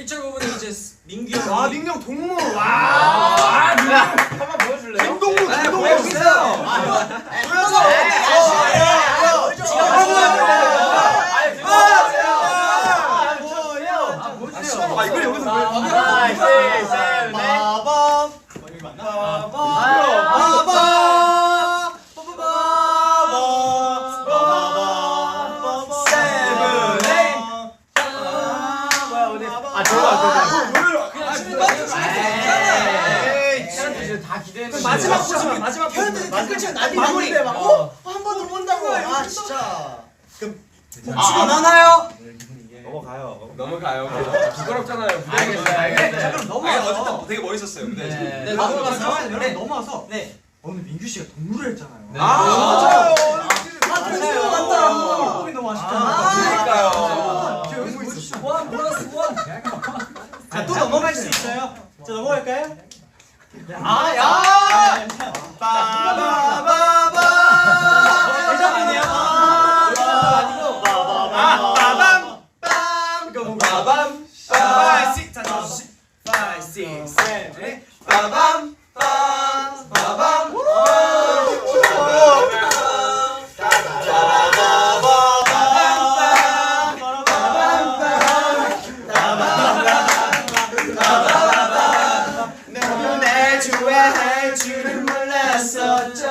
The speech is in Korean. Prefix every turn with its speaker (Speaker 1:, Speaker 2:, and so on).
Speaker 1: 피처 부분은 이제 민규 형.
Speaker 2: 아 민경 동무 와
Speaker 1: 아, 민규.
Speaker 2: 한번 보여줄래요? 김동무
Speaker 1: 네,
Speaker 2: 김동무
Speaker 1: 보여주세요.
Speaker 2: 보여줘 아 이걸 여기서 보여 빠밤 여기 맞나? 빠밤
Speaker 3: 아 저거 안. 다 기대했는데
Speaker 2: 마지막 포즈 마지막
Speaker 4: 표현들이 댓글창 난리
Speaker 2: 마무리.
Speaker 4: 났는데 막 어? 한번더 본다고 아 진짜
Speaker 2: 안 하나요?
Speaker 3: 넘어가요
Speaker 1: 넘어가요. 부끄럽잖아요.
Speaker 3: 알겠어요 알겠어요
Speaker 2: 자 그럼 넘어와서
Speaker 5: 되게 멋있었어요. 근데
Speaker 1: 네,
Speaker 2: 넘어가서
Speaker 1: 넘어가서.
Speaker 2: 네 넘어와서 네 오늘 민규 씨가 동물을 했잖아요
Speaker 1: 네.
Speaker 2: 아
Speaker 1: 맞아요.
Speaker 4: 아 그래서 맞다
Speaker 2: 뽕이 너무
Speaker 4: 아,
Speaker 2: 아쉽잖아
Speaker 5: 그러니까요.
Speaker 2: 저 여기서 보여주시죠
Speaker 1: 원 보너스 원.
Speaker 2: 자 또 넘어갈 수 있어요? 자 넘어갈까요? 아 야! 빠바바바! 대답이네요? 빠밤! 빰
Speaker 5: 빠밤.
Speaker 2: 파이브 식 자, 저 시- 파이브 식 세븐 에잇. 빠밤 할 줄은 몰랐었죠.